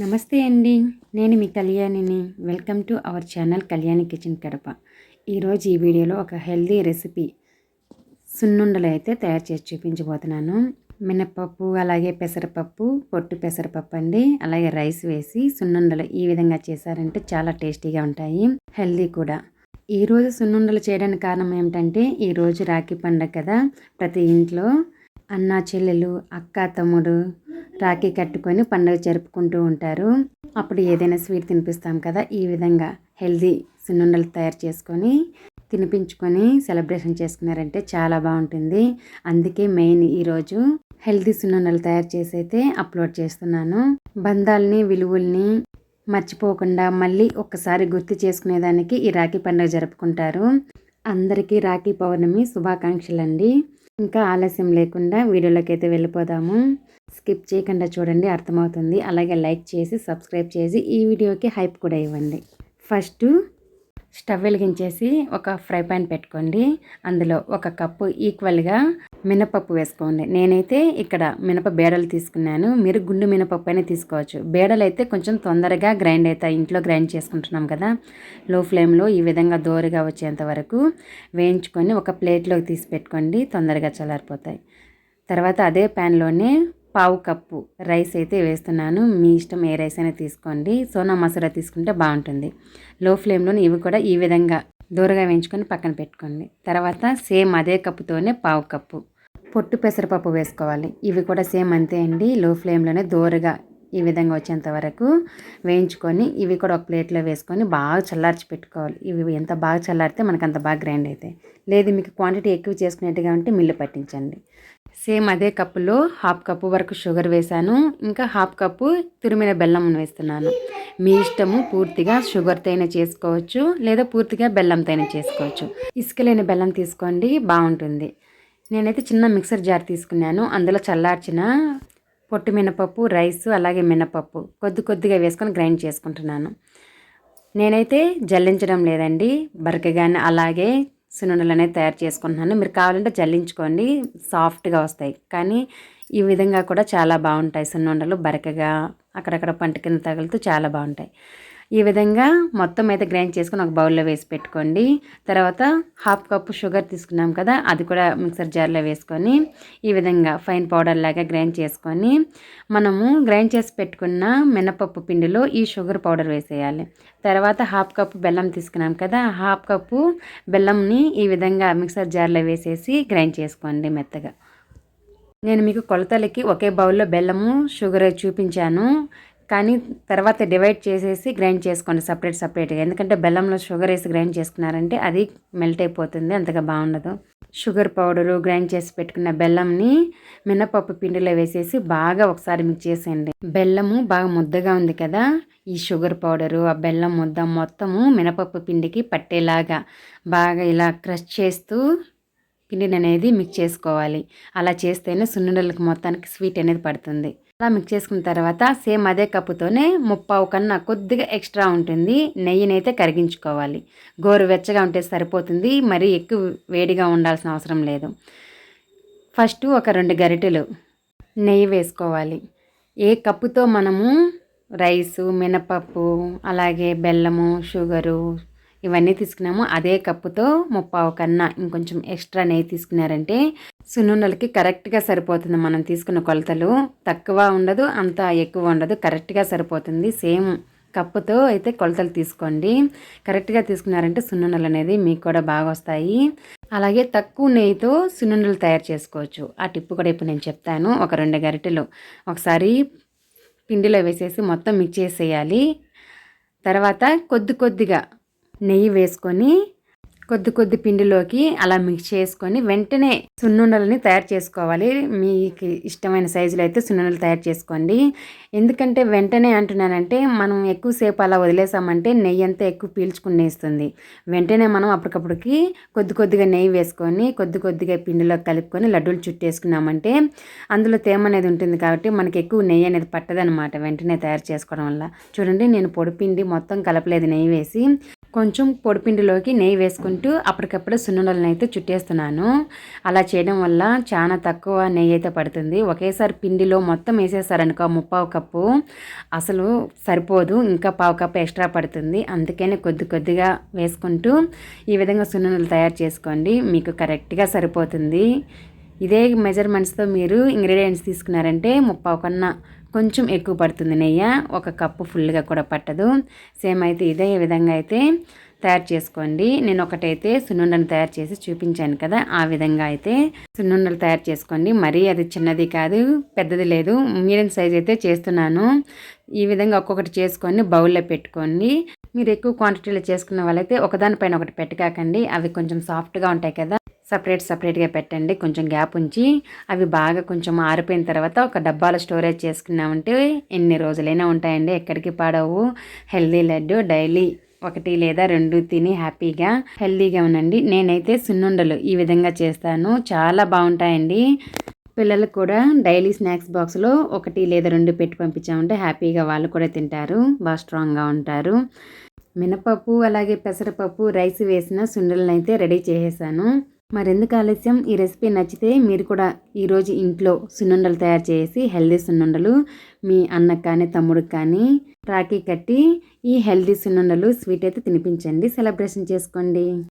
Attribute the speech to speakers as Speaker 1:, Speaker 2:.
Speaker 1: నమస్తే అండి. నేను మీ కళ్యాణిని. Welcome to our channel Kalyani kitchen Kadapa. ఈరోజు ఈ వీడియోలో ఒక హెల్దీ రెసిపీ సున్నుండలు అయితే తయారు చేసి చూపించబోతున్నాను. మినప్పప్పు అలాగే పెసరపప్పు పొట్టు పెసరపప్పు అండి. అలాగే రైస్ వేసి సున్నుండలు ఈ విధంగా చేశారంటే చాలా టేస్టీగా ఉంటాయి. హెల్దీ కూడా. ఈరోజు సున్నుండలు చేయడానికి కారణం ఏమిటంటే ఈరోజు రాఖీ పండగ కదా. ప్రతి ఇంట్లో అన్న చెల్లెలు అక్క తమ్ముడు రాఖీ కట్టుకొని పండుగ జరుపుకుంటూ ఉంటారు. అప్పుడు ఏదైనా స్వీట్ తినిపిస్తాం కదా ఈ విధంగా హెల్దీ సున్నుండలు తయారు చేసుకొని తినిపించుకొని సెలబ్రేషన్ చేసుకున్నారంటే చాలా బాగుంటుంది. అందుకే మెయిన్ ఈరోజు హెల్దీ సున్నుండలు తయారు చేసి అయితే అప్లోడ్ చేస్తున్నాను. బంధాలని విలువల్ని మర్చిపోకుండా మళ్ళీ ఒక్కసారి గుర్తు చేసుకునేదానికి ఈ రాఖీ పండుగ జరుపుకుంటారు. అందరికీ రాఖీ పౌర్ణమి శుభాకాంక్షలు అండి ఇంకా ఆలస్యం లేకుండా వీడియోలోకి అయితే వెళ్ళిపోదాము. స్కిప్ చేయకుండా చూడండి అర్థమవుతుంది. అలాగే లైక్ చేసి సబ్స్క్రైబ్ చేసి ఈ వీడియోకి హైప్ కూడా ఇవ్వండి. ఫస్ట్ స్టవ్ వెలిగించేసి ఒక ఫ్రై పాన్ పెట్టుకోండి. అందులో ఒక కప్పు ఈక్వల్గా మినపప్పు వేసుకోండి. నేనైతే ఇక్కడ మినప బేడలు తీసుకున్నాను. మీరు గుండు మినపప్పు అయినా తీసుకోవచ్చు. బేడలు అయితే కొంచెం తొందరగా గ్రైండ్ అవుతాయి ఇంట్లో గ్రైండ్ చేసుకుంటున్నాం కదా. లో ఫ్లేమ్లో ఈ విధంగా దోరగా వచ్చేంత వరకు వేయించుకొని ఒక ప్లేట్లోకి తీసి పెట్టుకోండి. తొందరగా చల్లారిపోతాయి. తర్వాత అదే ప్యాన్లోనే పావు కప్పు రైస్ అయితే వేస్తున్నాను. మీ ఇష్టం ఏ రైస్ అయినా తీసుకోండి. సోనా మసాలా తీసుకుంటే బాగుంటుంది. లో ఫ్లేమ్లోనే ఇవి కూడా ఈ విధంగా దూరగా వేయించుకొని పక్కన పెట్టుకోండి. తర్వాత సేమ్ అదే కప్పుతోనే పావు కప్పు పొట్టు పెసరపప్పు వేసుకోవాలి. ఇవి కూడా సేమ్ అంతే అండి. లో ఫ్లేమ్లోనే దూరగా ఈ విధంగా వచ్చేంత వరకు వేయించుకొని ఇవి కూడా ఒక ప్లేట్లో వేసుకొని బాగా చల్లార్చి పెట్టుకోవాలి. ఇవి ఎంత బాగా చల్లారితే మనకు అంత బాగా గ్రైండ్ అవుతాయి. లేదు మీకు క్వాంటిటీ ఎక్కువ చేసుకునేట్టుగా ఉంటే మిల్లు పట్టించండి. సేమ్ అదే కప్పులో హాఫ్ కప్పు వరకు షుగర్ వేశాను. ఇంకా హాఫ్ కప్పు తురిమిన బెల్లం వేస్తున్నాను. మీ ఇష్టము పూర్తిగా షుగర్తో చేసుకోవచ్చు లేదా పూర్తిగా బెల్లంతో అయినా చేసుకోవచ్చు. ఇసుక లేని బెల్లం తీసుకోండి బాగుంటుంది. నేనైతే చిన్న మిక్సర్ జార్ తీసుకున్నాను. అందులో చల్లార్చిన పొట్టు మినపప్పు రైస్ అలాగే మినపప్పు కొద్ది కొద్దిగా వేసుకొని గ్రైండ్ చేసుకుంటున్నాను. నేనైతే జల్లించడం లేదండి. బరకగానే అలాగే సున్నుండలు అనేది తయారు చేసుకుంటున్నాను. మీరు కావాలంటే జల్లించుకోండి. సాఫ్ట్గా వస్తాయి. కానీ ఈ విధంగా కూడా చాలా బాగుంటాయి. సున్నుండలు బరకగా అక్కడక్కడ పంట కింద తగులుతూ చాలా బాగుంటాయి. ఈ విధంగా మొత్తం అయితే గ్రైండ్ చేసుకుని ఒక బౌల్లో వేసి పెట్టుకోండి. తర్వాత హాఫ్ కప్పు షుగర్ తీసుకున్నాం కదా అది కూడా మిక్సర్ జార్లో వేసుకొని ఈ విధంగా ఫైన్ పౌడర్ లాగా గ్రైండ్ చేసుకొని మనము గ్రైండ్ చేసి పెట్టుకున్న మినపప్పు పిండిలో ఈ షుగర్ పౌడర్ వేసేయాలి. తర్వాత హాఫ్ కప్పు బెల్లం తీసుకున్నాం కదా హాఫ్ కప్పు బెల్లంని ఈ విధంగా మిక్సర్ జార్లో వేసేసి గ్రైండ్ చేసుకోండి మెత్తగా. నేను మీకు కొలతలకి ఒకే బౌల్లో బెల్లము షుగర్ చూపించాను. కానీ తర్వాత డివైడ్ చేసేసి గ్రైండ్ చేసుకోండి సపరేట్ సపరేట్గా ఎందుకంటే బెల్లంలో షుగర్ వేసి గ్రైండ్ చేసుకున్నారంటే అది మెల్ట్ అయిపోతుంది అంతగా బాగుండదు. షుగర్ పౌడరు గ్రైండ్ చేసి పెట్టుకున్న బెల్లంని మినపప్పు పిండిలో వేసేసి బాగా ఒకసారి మిక్స్ చేసేయండి. బెల్లము బాగా ముద్దగా ఉంది కదా ఈ షుగర్ పౌడరు ఆ బెల్లం ముద్ద మొత్తము మినపప్పు పిండికి పట్టేలాగా బాగా ఇలా క్రష్ చేస్తూ పిండిని అనేది మిక్స్ చేసుకోవాలి. అలా చేస్తేనే సున్నుండలకు మొత్తానికి స్వీట్ అనేది పడుతుంది. అలా మిక్స్ చేసుకున్న తర్వాత సేమ్ అదే కప్పుతోనే ముప్పావు కన్నా కొద్దిగా ఎక్స్ట్రా ఉంటుంది. నెయ్యినైతే కరిగించుకోవాలి. గోరు వెచ్చగా ఉంటే సరిపోతుంది. మరీ ఎక్కువ వేడిగా ఉండాల్సిన అవసరం లేదు. ఫస్ట్ ఒక రెండు గరిటెలు నెయ్యి వేసుకోవాలి. ఏ కప్పుతో మనము రైసు మినపప్పు అలాగే బెల్లము షుగరు ఇవన్నీ తీసుకున్నాము. అదే కప్పుతో ముప్పావు కన్నా ఇంకొంచెం ఎక్స్ట్రా నెయ్యి తీసుకున్నారంటే సున్నుండలకి కరెక్ట్గా సరిపోతుంది. మనం తీసుకున్న కొలతలు తక్కువ ఉండదు అంత ఎక్కువ ఉండదు. కరెక్ట్గా సరిపోతుంది. సేమ్ కప్పుతో అయితే కొలతలు తీసుకోండి. కరెక్ట్గా తీసుకున్నారంటే సున్నుండలు అనేది మీకు కూడా బాగా వస్తాయి. అలాగే తక్కువ నెయ్యితో సున్నుండలు తయారు చేసుకోవచ్చు. ఆ టిప్పు కూడా ఇప్పుడు నేను చెప్తాను. ఒక రెండు గరిటెలు ఒకసారి పిండిలో వేసేసి మొత్తం మిక్స్ చేసేయాలి. తర్వాత కొద్ది కొద్దిగా నెయ్యి వేసుకొని కొద్ది కొద్ది పిండిలోకి అలా మిక్స్ చేసుకొని వెంటనే సున్నుండలని తయారు చేసుకోవాలి. మీకు ఇష్టమైన సైజులో అయితే సున్నుండలు తయారు చేసుకోండి. ఎందుకంటే వెంటనే అంటున్నానంటే మనం ఎక్కువసేపు అలా వదిలేసామంటే నెయ్యి అంతా ఎక్కువ పీల్చుకునేస్తుంది వెంటనే మనం అప్పటికప్పటికి కొద్ది కొద్దిగా నెయ్యి వేసుకొని కొద్ది కొద్దిగా పిండిలో కలుపుకొని లడ్డూలు చుట్టేసుకున్నామంటే అందులో తేమ అనేది ఉంటుంది కాబట్టి మనకి ఎక్కువ నెయ్యి అనేది పట్టదనమాట వెంటనే తయారు చేసుకోవడం వల్ల. చూడండి నేను పొడిపిండి మొత్తం కలపలేదు నెయ్యి వేసి. కొంచెం పొడిపిండిలోకి నెయ్యి వేసుకుంటే చేసుకుంటూ అప్పటికప్పుడు సున్నుండలను అయితే చుట్టేస్తున్నాను. అలా చేయడం వల్ల చాలా తక్కువ నెయ్యి అయితే పడుతుంది. ఒకేసారి పిండిలో మొత్తం వేసేసారనుకో ముప్పావు కప్పు అసలు సరిపోదు. ఇంకా పావు కప్పు ఎక్స్ట్రా పడుతుంది. అందుకనే కొద్ది కొద్దిగా వేసుకుంటూ ఈ విధంగా సున్నుండలు తయారు చేసుకోండి. మీకు కరెక్ట్గా సరిపోతుంది. ఇదే మెజర్మెంట్స్తో మీరు ఇంగ్రీడియంట్స్ తీసుకున్నారంటే ముప్పావు కన్నా కొంచెం ఎక్కువ పడుతుంది నెయ్యి. ఒక కప్పు ఫుల్గా కూడా పట్టదు. సేమ్ అయితే ఇదే విధంగా అయితే తయారు చేసుకోండి. నేను ఒకటైతే సున్నుండను తయారు చేసి చూపించాను కదా ఆ విధంగా అయితే సున్నుండలు తయారు చేసుకోండి. మరీ అది చిన్నది కాదు పెద్దది లేదు. మీడియం సైజ్ అయితే చేస్తున్నాను. ఈ విధంగా ఒక్కొక్కటి చేసుకొని బౌల్లో పెట్టుకోండి. మీరు ఎక్కువ క్వాంటిటీలో చేసుకున్న వాళ్ళైతే ఒకదానిపైన ఒకటి పెట్టకాకండి. అవి కొంచెం సాఫ్ట్గా ఉంటాయి కదా సపరేట్ సపరేట్గా పెట్టండి. కొంచెం గ్యాప్ ఉంచి అవి బాగా కొంచెం ఆరిపోయిన తర్వాత ఒక డబ్బాలో స్టోరేజ్ చేసుకున్నామంటే ఎన్ని రోజులైనా ఉంటాయండి. ఎక్కడికి పాడవు. హెల్దీ లడ్డు డైలీ ఒకటి లేదా రెండు తిని హ్యాపీగా హెల్దీగా ఉండండి. నేనైతే సున్నుండలు ఈ విధంగా చేస్తాను. చాలా బాగుంటాయండి. పిల్లలకు కూడా డైలీ స్నాక్స్ బాక్స్లో ఒకటి లేదా రెండు పెట్టి పంపించామంటే హ్యాపీగా వాళ్ళు కూడా తింటారు. బాగా స్ట్రాంగ్గా ఉంటారు. మినపప్పు అలాగే పెసరపప్పు రైస్ వేసిన సుండలను అయితే రెడీ చేసేసాను. మరెందుకు ఆలస్యం? ఈ రెసిపీ నచ్చితే మీరు కూడా ఈరోజు ఇంట్లో సున్నుండలు తయారు చేసి హెల్దీ సున్నుండలు మీ అన్నకు కానీ తమ్ముడికి కానీ రాఖీ కట్టి ఈ హెల్దీ సున్నుండలు స్వీట్ అయితే తినిపించండి. సెలబ్రేషన్ చేసుకోండి.